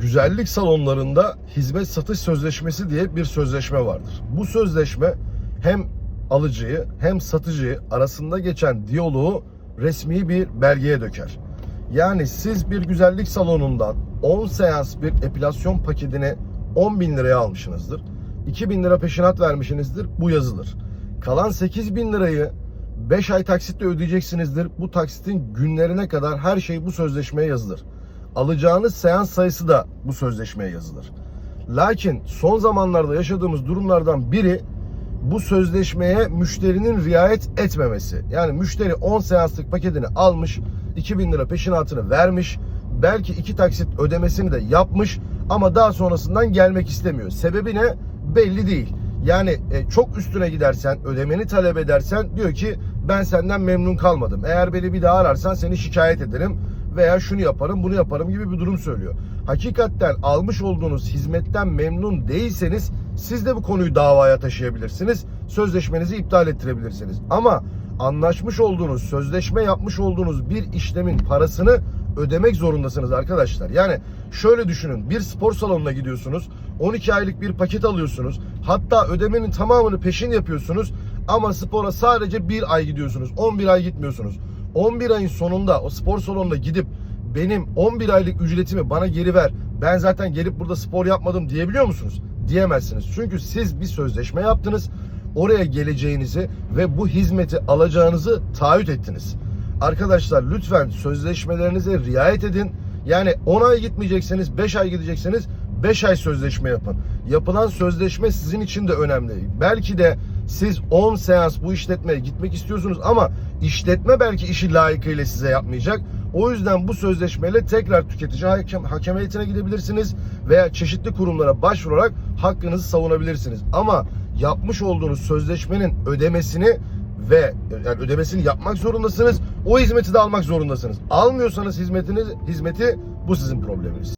güzellik salonlarında hizmet satış sözleşmesi diye bir sözleşme vardır. Bu sözleşme hem alıcıyı hem satıcıyı arasında geçen diyaloğu resmi bir belgeye döker. Yani siz bir güzellik salonundan 10 seans bir epilasyon paketini 10 bin liraya almışsınızdır. 2 bin lira peşinat vermişsinizdir. Bu yazılır. Kalan 8 bin lirayı 5 ay taksitle ödeyeceksinizdir. Bu taksitin günlerine kadar her şey bu sözleşmeye yazılır. Alacağınız seans sayısı da bu sözleşmeye yazılır. Lakin son zamanlarda yaşadığımız durumlardan biri bu sözleşmeye müşterinin riayet etmemesi. Yani müşteri 10 seanslık paketini almış, 2000 lira peşinatını vermiş, belki iki taksit ödemesini de yapmış ama daha sonrasından gelmek istemiyor. Sebebi ne? Belli değil. Yani e, çok üstüne gidersen, ödemeni talep edersen diyor ki ben senden memnun kalmadım. Eğer beni bir daha ararsan seni şikayet ederim veya şunu yaparım, bunu yaparım gibi bir durum söylüyor. Hakikaten almış olduğunuz hizmetten memnun değilseniz siz de bu konuyu davaya taşıyabilirsiniz. Sözleşmenizi iptal ettirebilirsiniz. Ama anlaşmış olduğunuz, sözleşme yapmış olduğunuz bir işlemin parasını ödemek zorundasınız arkadaşlar. Yani şöyle düşünün. Bir spor salonuna gidiyorsunuz. 12 aylık bir paket alıyorsunuz. Hatta ödemenin tamamını peşin yapıyorsunuz. Ama spora sadece bir ay gidiyorsunuz. 11 ay gitmiyorsunuz. 11 ayın sonunda o spor salonuna gidip benim 11 aylık ücretimi bana geri ver. Ben zaten gelip burada spor yapmadım diyebiliyor musunuz? Diyemezsiniz. Çünkü siz bir sözleşme yaptınız. Oraya geleceğinizi ve bu hizmeti alacağınızı taahhüt ettiniz. Arkadaşlar lütfen sözleşmelerinize riayet edin. Yani 10 ay gitmeyecekseniz 5 ay gidecekseniz 5 ay sözleşme yapın. Yapılan sözleşme sizin için de önemli. Belki de siz 10 seans bu işletmeye gitmek istiyorsunuz ama işletme belki işi layıkıyla size yapmayacak. O yüzden bu sözleşmeyle tekrar tüketici hakem, hakem heyetine gidebilirsiniz veya çeşitli kurumlara başvurarak hakkınızı savunabilirsiniz. Ama yapmış olduğunuz sözleşmenin ödemesini ve yani ödemesini yapmak zorundasınız. O hizmeti de almak zorundasınız. Almıyorsanız hizmetiniz hizmeti bu sizin probleminiz.